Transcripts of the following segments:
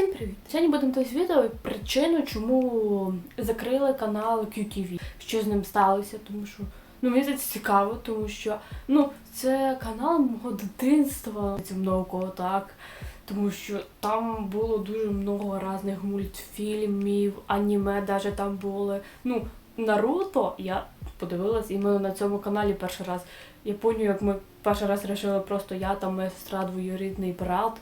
Всім привіт! Сьогодні будемо відео причину, чому закрили канал QTV. Що з ним сталося, тому що ну мені це цікаво, тому що ну це канал мого дитинства. Це много так. Тому що там було дуже много різних мультфільмів, аніме навіть там були. Ну, Наруто я подивилась іменно на цьому каналі перший раз. Я пам'ятаю, як ми перший раз вирішили просто я там моя сестра, двоюрідний брат.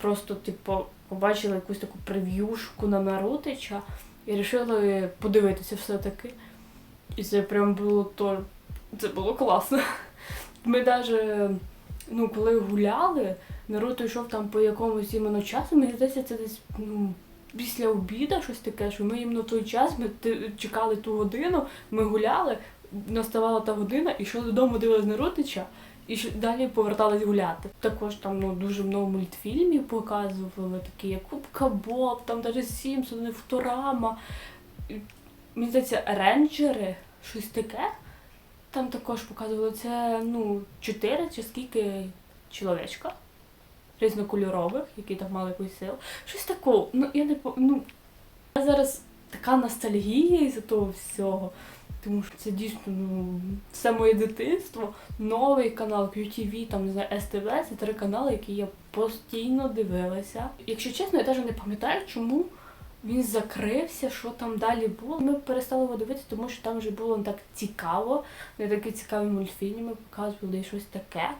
Просто, типу, побачили якусь таку прев'юшку на Нарутича і вирішили подивитися все-таки. І це прям було то. Це було класно. Ми навіть, ну, коли гуляли, Наруто йшов там по якомусь іменно часу, мені здається, це десь ну, після обіду щось таке, що ми іменно той час, ми чекали ту годину, ми гуляли, наставала та година, і йшли додому, дивились Нарутича, і далі повертались гуляти. Також там ну, дуже много мультфільмів показували, такі як Кубка Боб, там навіть Сімпсони, Футурама. І, Мені здається, рейнджери, щось таке. Там також показували це ну, чотири чи скільки чоловічка різнокольорових, які там мали якусь силу. Щось такого. Ну, я не ну, я зараз така ностальгія із того всього. Тому що це дійсно ну, все моє дитинство. Новий канал QTV, там не знаю, СТВ, це три канали, які я постійно дивилася. Якщо чесно, я теж не пам'ятаю, чому він закрився, що там далі було. Ми перестали його дивитися, тому що там вже було не так цікаво, не такі цікаві мультфільми показували і щось таке.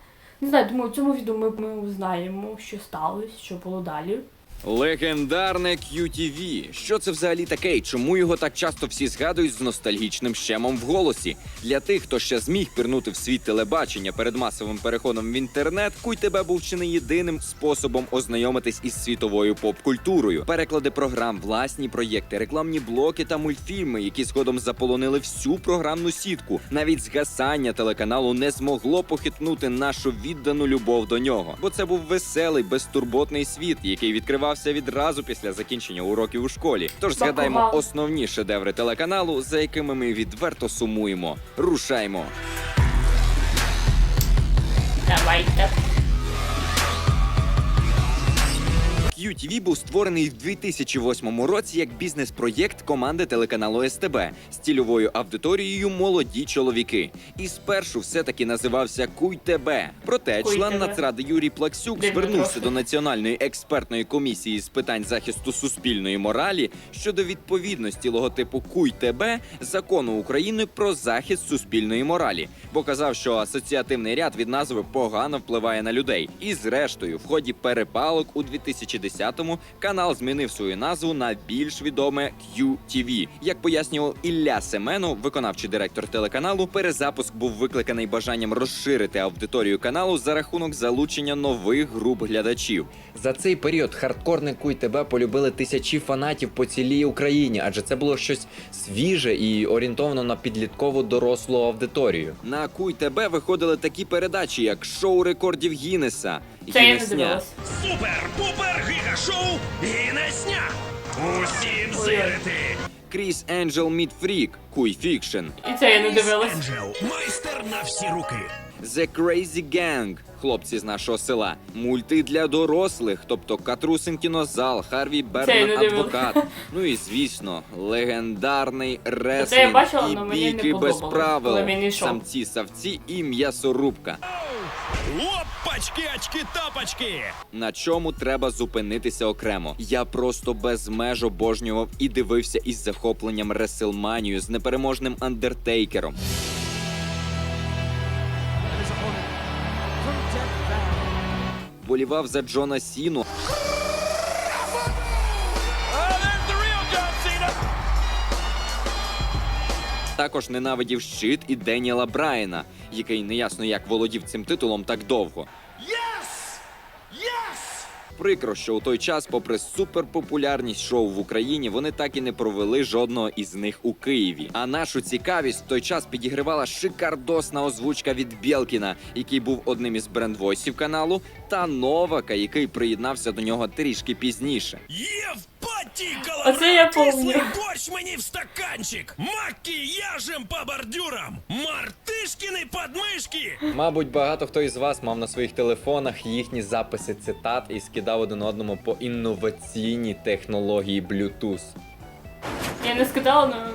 Не знаю, думаю, в цьому відео ми, ми узнаємо, що сталося, що було далі. Легендарне QTV. Що це взагалі таке? і Чому його так часто всі згадують з ностальгічним щемом в голосі? Для тих, хто ще зміг пірнути в світ телебачення перед масовим переходом в інтернет, куй тебе був чи не єдиним способом ознайомитись із світовою поп-культурою. Переклади програм, власні проєкти, рекламні блоки та мультфільми, які згодом заполонили всю програмну сітку. Навіть згасання телеканалу не змогло похитнути нашу віддану любов до нього, бо це був веселий, безтурботний світ, який відкривався відразу після закінчення уроків у школі. Тож згадаємо основні шедеври телеканалу, за якими ми відверто сумуємо. Рушаймо. Давайте. QTV був створений в 2008 році як бізнес-проєкт команди телеканалу СТБ з цільовою аудиторією молоді чоловіки. І спершу все-таки називався Куй тебе. Проте Куй член. Нацради Юрій Плаксюк звернувся до Національної експертної комісії з питань захисту суспільної моралі щодо відповідності логотипу Куй тебе закону України про захист суспільної моралі, бо казав, що асоціативний ряд від назви погано впливає на людей. І зрештою, в ході перепалок у 2010-му канал змінив свою назву на більш відоме QTV. Як пояснював Ілля Семенов, виконавчий директор телеканалу, перезапуск був викликаний бажанням розширити аудиторію каналу за рахунок залучення нових груп глядачів. За цей період хардкорний куй тебе полюбили тисячі фанатів по цілій Україні, адже це було щось свіже і орієнтовано на підліткову дорослу аудиторію. На Куй ТБ виходили такі передачі, як шоу рекордів Гіннеса, Це я не дивилась. Супер-пупер гіга-шоу Гінесня! Усім зирити! Кріс Енджел Мід Фрік, Куй Фікшн, І це я не дивилась. Енджел, майстер на всі руки. The Crazy Gang, хлопці з нашого села, мульти для дорослих, тобто Катрусин кінозал, Харві Берман адвокат. Ну і звісно, легендарний Це я реслінг бачила, і бійки без правил, самці савці і м'ясорубка. Опачки, очки, тапочки! На чому треба зупинитися окремо. Я просто безмеж обожнював і дивився із захопленням Реселманію з непереможним андертейкером. Болівав за Джона Сіну. Також ненавидів щит і Деніела Брайана, який неясно як володів цим титулом так довго. Єс! Єс! Прикро, що у той час, попри суперпопулярність шоу в Україні, вони так і не провели жодного із них у Києві. А нашу цікавість в той час підігривала шикардосна озвучка від Бєлкіна, який був одним із брендвойсів каналу, та Новака, який приєднався до нього трішки пізніше. Євпать Ті Оце я помню. борщ мені в стаканчик. Макіяжем по бордюрам. Мартишкіни подмишки. Мабуть, багато хто із вас мав на своїх телефонах їхні записи цитат і скидав один одному по інноваційній технології Bluetooth. Я не скидала, але.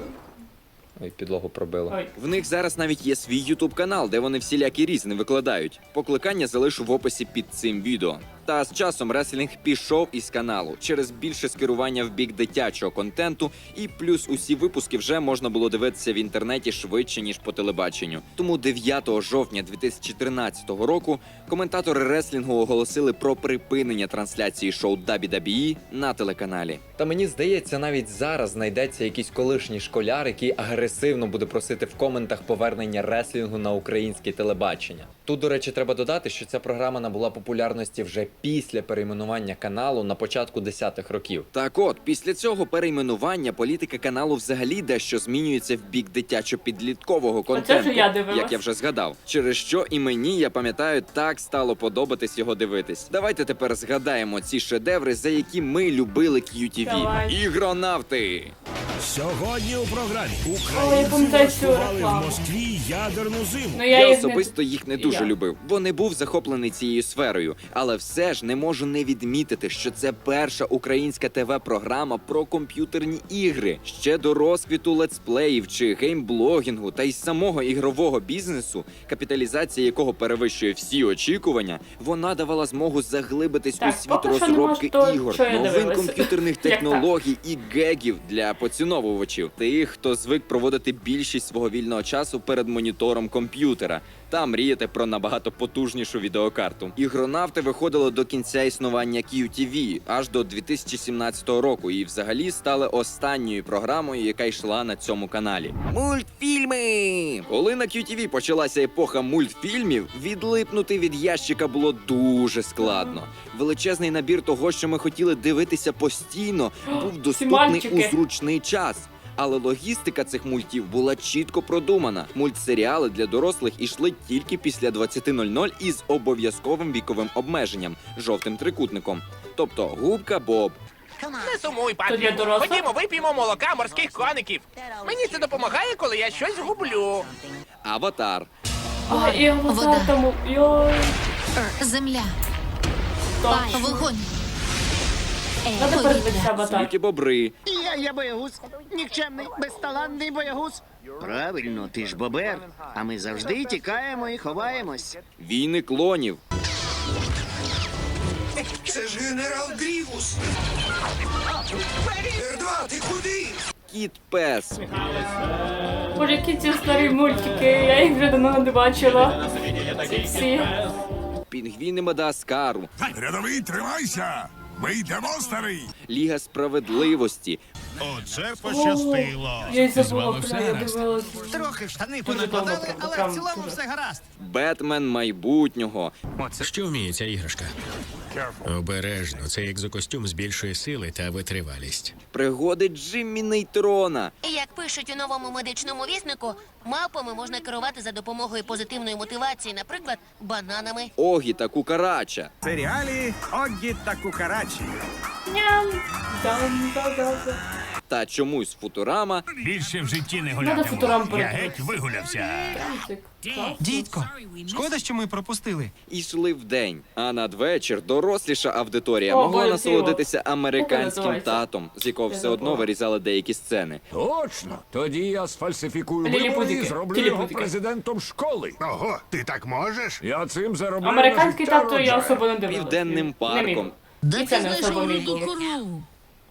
Ой, підлогу пробило. Ой. В них зараз навіть є свій ютуб канал, де вони всілякі різні викладають. Покликання залишу в описі під цим відео. Та з часом реслінг пішов із каналу через більше скерування в бік дитячого контенту, і плюс усі випуски вже можна було дивитися в інтернеті швидше ніж по телебаченню. Тому 9 жовтня 2013 року коментатори реслінгу оголосили про припинення трансляції шоу WWE на телеканалі. Та мені здається, навіть зараз знайдеться якийсь колишній школяр, який агресивно буде просити в коментах повернення реслінгу на українське телебачення. Тут, до речі, треба додати, що ця програма набула популярності вже після перейменування каналу на початку 10-х років. Так от, після цього перейменування політика каналу взагалі дещо змінюється в бік дитячо-підліткового контенту, вже я дивилась. як я вже згадав. Через що і мені, я пам'ятаю, так стало подобатись його дивитись. Давайте тепер згадаємо ці шедеври, за які ми любили QTV. Давай. Ігронавти. Сьогодні у програмі українці влаштували в. Москві ядерну зиму. Ну Я, я, особисто їх не дуже Я. любив, бо не був захоплений цією сферою. Але все ж не можу не відмітити, що це перша українська ТВ-програма про комп'ютерні ігри. Ще до розквіту летсплеїв чи геймблогінгу та й самого ігрового бізнесу, капіталізація якого перевищує всі очікування, вона давала змогу заглибитись Так, у світ розробки можу ігор, новин комп'ютерних технологій і гегів для поціновувачів, тих, хто звик проводити більшість свого вільного часу перед монітором комп'ютера та мріяти про набагато потужнішу відеокарту. Ігронавти виходили до кінця існування QTV аж до 2017 року, і взагалі стали останньою програмою, яка йшла на цьому каналі. Мультфільми! Коли на QTV почалася епоха мультфільмів, відлипнути від ящика було дуже складно. Величезний набір того, що ми хотіли дивитися постійно, був доступний у зручний час. Але логістика цих мультів була чітко продумана. Мультсеріали для дорослих ішли тільки після 20.00 із обов'язковим віковим обмеженням жовтим трикутником. Тобто губка Боб, Не сумуй, папі. Ходімо, вип'ємо молока морських коників. Мені це допомагає, коли я щось гублю. Аватар, А, і аватар Вода. тому. Йой. Земля, Точно. вогонь, Повітря, аватар. Світі Бобри, Я, я боягуз, нікчемний, безталанний боягуз. Правильно, ти ж бобер. А ми завжди тікаємо і ховаємось. війни клонів, Це ж генерал Грівус. Р2, ти куди? Кіт Пес, Боже, які ці старі мультики, я їх вже давно не бачила. Ці всі. Пінгвіни Мадагаскару, Рядовий, тримайся! Ми йдемо, старий! Ліга справедливості, Оце пощастило. Я й забула, куди я. Трохи штани Дуже понакладали, але в цілому все гаразд. Бетмен майбутнього, Що вміє ця іграшка? Обережно, цей екзокостюм збільшує сили та витривалість. пригоди Джиммі Нейтрона, Як пишуть у новому медичному віснику, мавпами можна керувати за допомогою позитивної мотивації, наприклад, бананами. Огі та Кукарача, В серіалі Оггі та Кукарачі. Ням. Дам, да, да, да. Та чомусь Футурама Більше в житті не футурам гулятиму. Я геть вигулявся. Дідько, шкода, що ми пропустили. йшли вдень, а надвечір доросліша аудиторія О, могла насолодитися американським татом, з якого все одно забула. вирізали деякі сцени. Точно. Тоді я сфальсифікую вибори і зроблю його президентом школи. Ого, ти так можеш? Я цим зароблю. Американський життя тато я Роджера. особо не дивилася. Південним парком. міг. І це не особо мій був. кору.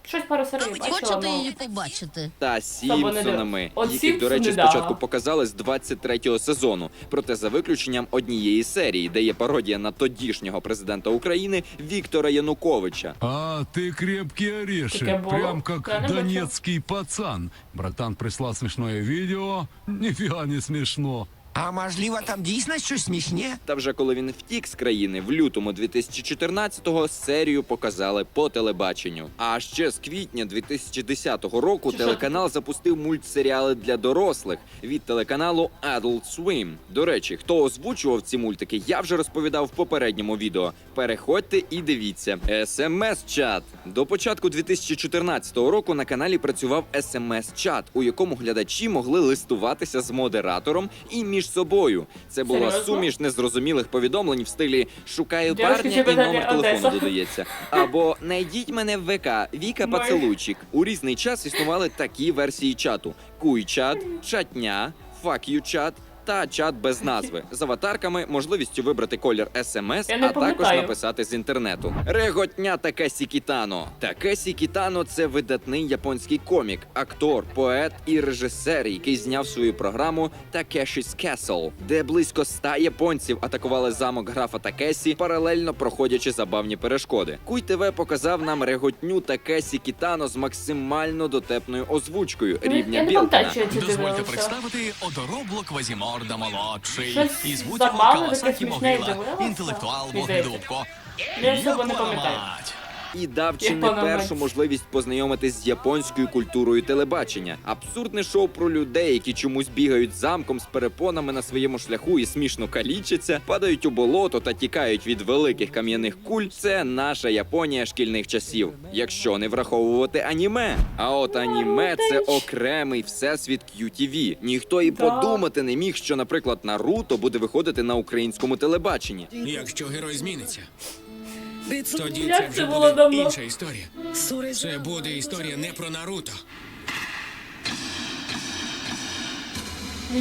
Щось пару серій бачила, Хочете но... її побачити? Та Сімпсонами, От які, до речі, «Сімпсони», да. спочатку показали з 23-го сезону. Проте за виключенням однієї серії, де є пародія на тодішнього президента України Віктора Януковича. А ты крепкий орешек, Таке було? прям как Я не бачила. донецкий пацан. Братан прислал смешное видео, нифига не смешно. А можливо, там дійсно щось смішне? Та вже коли він втік з країни в лютому 2014-го, серію показали по телебаченню. А ще з квітня 2010 року Чи що? телеканал запустив мультсеріали для дорослих від телеканалу Adult Swim. До речі, хто озвучував ці мультики, я вже розповідав в попередньому відео. Переходьте і дивіться. SMS-чат. До початку 2014 року на каналі працював SMS-чат, у якому глядачі могли листуватися з модератором і між собою. Це була Серйозно? суміш незрозумілих повідомлень в стилі шукаю Дівчатки, парня і номер телефону додається. Або найдіть мене в ВК Віка Мой. Пацелуйчик. У різний час існували такі версії чату: Куй-чат, чатня, фак-ю-чат. Та чат без назви з аватарками, можливістю вибрати колір смс, а також написати з інтернету. Реготня Такесі Кітано. Такесі Кітано це видатний японський комік, актор, поет і режисер, який зняв свою програму Takeshi's Castle, де близько ста японців атакували замок графа Такесі, паралельно проходячи забавні перешкоди. Куй ТВ показав нам реготню Такесі Кітано з максимально дотепною озвучкою Ну, рівня Я Білкіна. що я ці Дозвольте представити Одоробло Квазіморда молодший. І звуть його Кавасакі Могила, інтелектуал Мені дубко. Я не пам'ятаю. І дав чи не першу можливість познайомитись з японською культурою телебачення. Абсурдне шоу про людей, які чомусь бігають замком з перепонами на своєму шляху і смішно калічаться, падають у болото та тікають від великих кам'яних куль. Це наша Японія шкільних часів, якщо не враховувати аніме. А от аніме це окремий всесвіт QTV. Ніхто і подумати не міг, що, наприклад, Наруто буде виходити на українському телебаченні. Якщо герой зміниться, тоді Як це це вже було буде давно? інша історія. Це буде історія не про Наруто.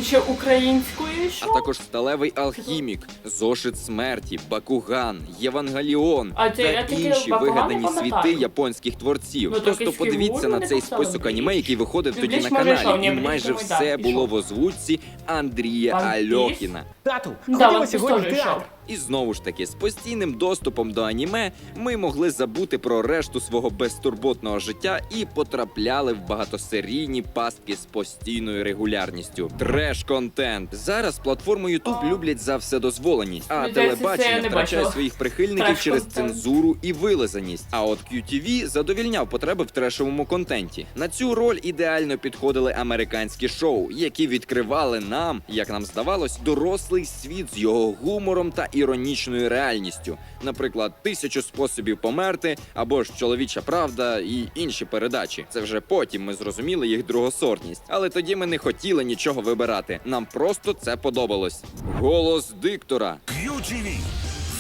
Ще українською А також сталевий алхімік, зошит смерті, Бакуган, Євангеліон А це- я та тільки інші Бакуган вигадані не пам'ятаю. світи японських творців. Ну, так Просто подивіться на цей список аніме, який виходив тоді на може, йшов, каналі, ні, і майже думаю, все так, було в озвучці Андрія? Альохіна. Тату, Да, One Piece теж йшов. І знову ж таки, з постійним доступом до аніме ми могли забути про решту свого безтурботного життя і потрапляли в багатосерійні пастки з постійною регулярністю. Треш-контент. Зараз платформу YouTube люблять за вседозволеність, а Мені телебачення втрачає своїх прихильників через цензуру і вилизаність. А от QTV задовільняв потреби в трешовому контенті. На цю роль ідеально підходили американські шоу, які відкривали нам, як нам здавалось, дорослий світ з його гумором та іронічною реальністю. Наприклад, тисячу способів померти або ж чоловіча правда і інші передачі. Це вже потім ми зрозуміли їх другосортність. Але тоді ми не хотіли нічого вибирати. Нам просто це подобалось. Голос диктора. QTV.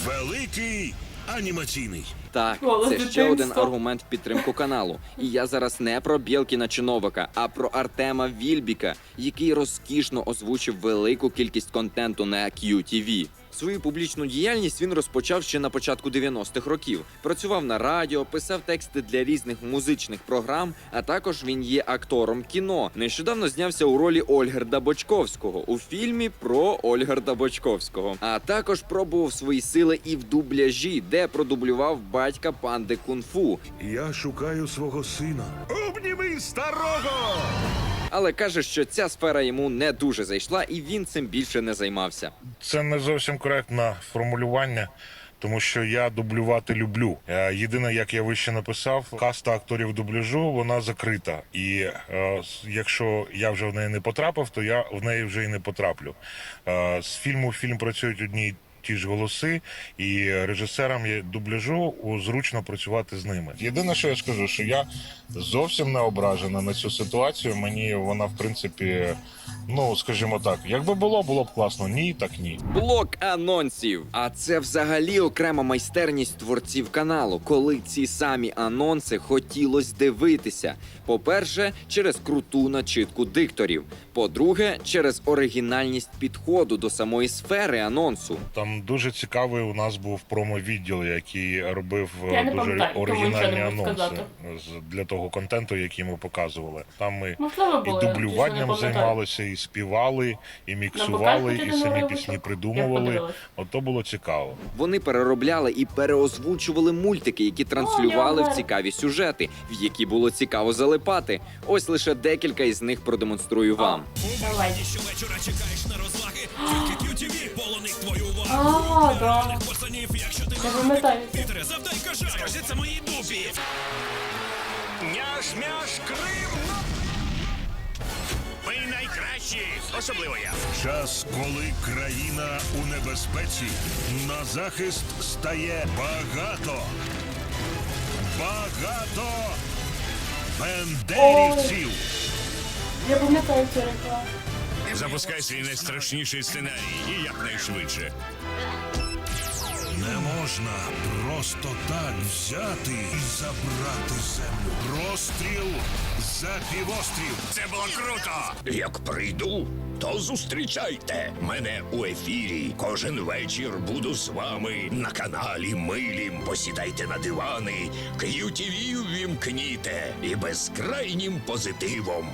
Великий анімаційний. Так, Голос це ще один аргумент в підтримку каналу. І я зараз не про Білкіна Чиновика, а про Артема Вільбіка, який розкішно озвучив велику кількість контенту на QTV. Свою публічну діяльність він розпочав ще на початку 90-х років. Працював на радіо, писав тексти для різних музичних програм, а також він є актором кіно. Нещодавно знявся у ролі Ольгерда Бочковського у фільмі про Ольгерда Бочковського. А також пробував свої сили і в дубляжі, де продублював батька панди кунг-фу. Я шукаю свого сина. Обніми старого! Але каже, що ця сфера йому не дуже зайшла, і він цим більше не займався. Це не зовсім коректне формулювання. Тому що я дублювати люблю. Е, Єдине, як я вище написав, каста акторів дубляжу вона закрита. І е, якщо я вже в неї не потрапив, то я в неї вже і не потраплю. Е, з фільму фільм працюють одні ті ж голоси, і режисерам є дубляжу зручно працювати з ними. Єдине, що я скажу, що я зовсім не ображена на цю ситуацію. Мені вона, в принципі, ну скажімо так, якби було, було б класно. Ні, так ні. Блок анонсів. А це взагалі окрема майстерність творців каналу, коли ці самі анонси хотілось дивитися. По-перше, через круту начитку дикторів. По-друге, через оригінальність підходу до самої сфери анонсу. Там дуже цікавий у нас був промо-відділ, який робив е, Я не дуже пам'ятаю, тому оригінальні нічого не можу анонси сказати. з- для того контенту, який ми показували. Там ми Можливо, і я дублюванням не пам'ятаю. займалися, і співали, і міксували, покажете і на самі пісні Я придумували. подивилась. От було цікаво. Вони переробляли і переозвучували мультики, які транслювали О, в цікаві сюжети, в які було цікаво залипати. Ось лише декілька із них продемонструю вам. Давай. А, да. Я пам'ятаю. це. Скажи це моїй дупі. Няш, мяш, Крим. Ми найкращі, особливо я. Час, коли країна у небезпеці, на захист стає багато. Багато бендерівців. Я пам'ятаю цю рекламу. Запускай свій найстрашніший сценарій і якнайшвидше. Не можна просто так взяти і забрати землю. Розстріл за півострів. Це було круто! Як прийду, то зустрічайте мене у ефірі. Кожен вечір буду з вами на каналі Милім. Посідайте на дивани, QTV ввімкніте і безкрайнім позитивом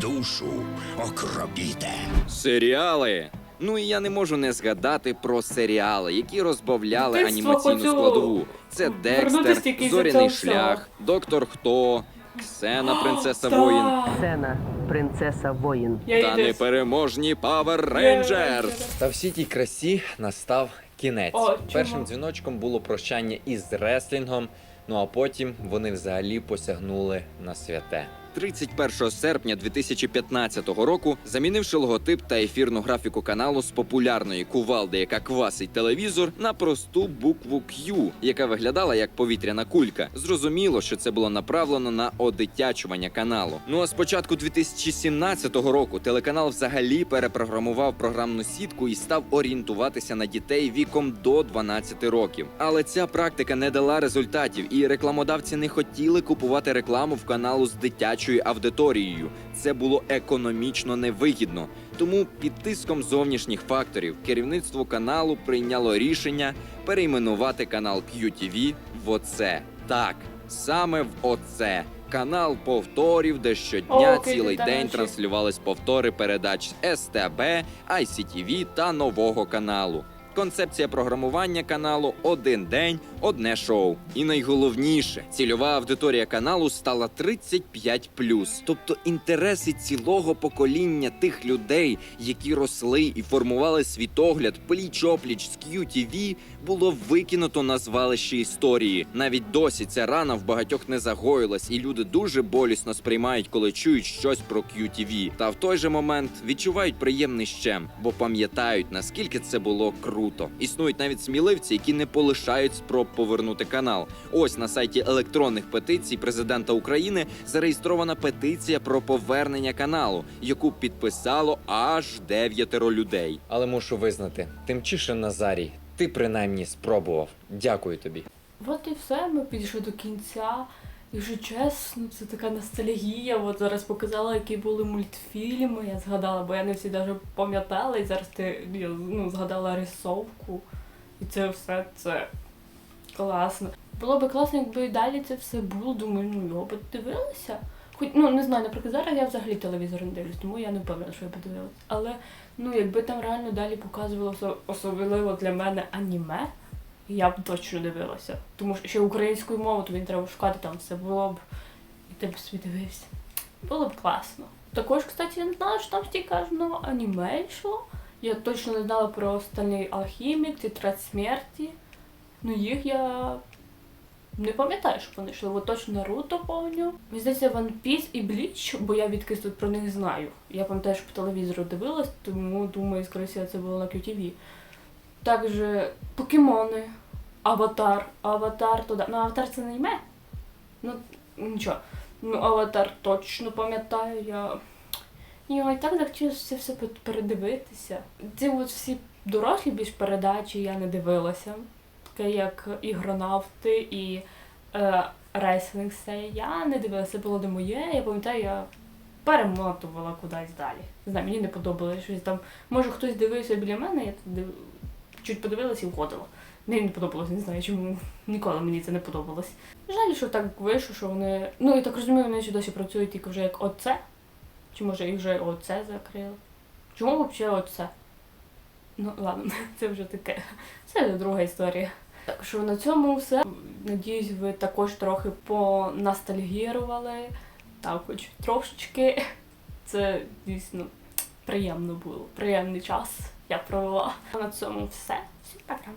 душу окропіте. Серіали. Ну і я не можу не згадати про серіали, які розбавляли Дитинство анімаційну хочу складову. Це вернутись Декстер, тільки Зоряний шлях, Доктор Хто, Ксена, принцеса воїн Сцена принцеса воїн. Та непереможні Power Rangers. Та всій тій красі настав кінець. О, чому? Першим дзвіночком було прощання із реслінгом. Ну а потім вони взагалі посягнули на святе. 31 серпня 2015 року, замінивши логотип та ефірну графіку каналу з популярної кувалди, яка квасить телевізор, на просту букву Q, яка виглядала як повітряна кулька. Зрозуміло, що це було направлено на одитячування каналу. Ну а з початку 2017 року телеканал взагалі перепрограмував програмну сітку і став орієнтуватися на дітей віком до 12 років. Але ця практика не дала результатів, і рекламодавці не хотіли купувати рекламу в каналу з дитячою аудиторією. Це було економічно невигідно. Тому під тиском зовнішніх факторів керівництво каналу прийняло рішення перейменувати канал QTV в оце. Так, саме в оце. Канал повторів, де щодня Окей, цілий день транслювались повтори передач СТБ, ICTV та нового каналу. Концепція програмування каналу один день, одне шоу. І найголовніше, цільова аудиторія каналу стала 35+. Тобто інтереси цілого покоління тих людей, які росли і формували світогляд пліч-опліч з QTV, було викинуто на звалище історії. Навіть досі ця рана в багатьох не загоїлась, і люди дуже болісно сприймають, коли чують щось про QTV. Та в той же момент відчувають приємний щем, бо пам'ятають наскільки це було круто. Існують навіть сміливці, які не полишають спроб повернути канал. Ось на сайті електронних петицій президента України зареєстрована петиція про повернення каналу, яку підписало аж дев'ятеро людей. Але мушу визнати, Тимчишин Назарій, ти принаймні спробував. Дякую тобі. От і все, ми підійшли до кінця. І вже чесно, це така ностальгія. От зараз показала, які були мультфільми. Я згадала, бо я не всі навіть пам'ятала, і зараз ти ну, згадала рисовку. І це все це класно. Було би класно, якби і далі це все було. Думаю, ну його би дивилися. Хоч ну не знаю, наприклад, зараз я взагалі телевізор не дивлюсь, тому я не впевнена, що я би дивилась. Але ну якби там реально далі показувало особливо для мене аніме, я б точно дивилася. Тому що ще українською мовою тобі треба шукати там все було б. І ти б собі дивився. Було б класно. Також, кстати, я не знала, що там стільки ну, аніме йшло. Я точно не знала про Стальний алхімік, Тетрадь смерті. Ну їх я не пам'ятаю, що вони йшли. От точно Наруто помню. Мені здається, One Piece і Bleach, бо я відкис тут про них знаю. Я пам'ятаю, що по телевізору дивилась, тому думаю, скоріше це було на QTV. Також покемони, Аватар. Аватар туди. Ну, Аватар це не аніме. Ну, нічого. Ну, Аватар точно пам'ятаю. Я. Йой, так захотілося це все передивитися. Ці от всі дорослі більш передачі я не дивилася. Таке як ігронавти і е, рейслинг все. Я не дивилася, було не моє. Я пам'ятаю, я перемотувала кудись далі. Не знаю, мені не подобалося щось там. Може хтось дивився біля мене, я див... чуть подивилась і уходила. Мені не подобалось, не знаю, чому ніколи мені це не подобалось. Жаль, що так вийшло, що вони. Ну я так розумію, вони ще досі працюють тільки вже як оце. Чи може і вже оце закрили? Чому взагалі оце? Ну ладно, це вже таке. Це вже друга історія. Так що на цьому все. Надіюсь, ви також трохи поностальгірували. Так, хоч трошечки. Це дійсно приємно було. Приємний час я провела. На цьому все. Всім пока.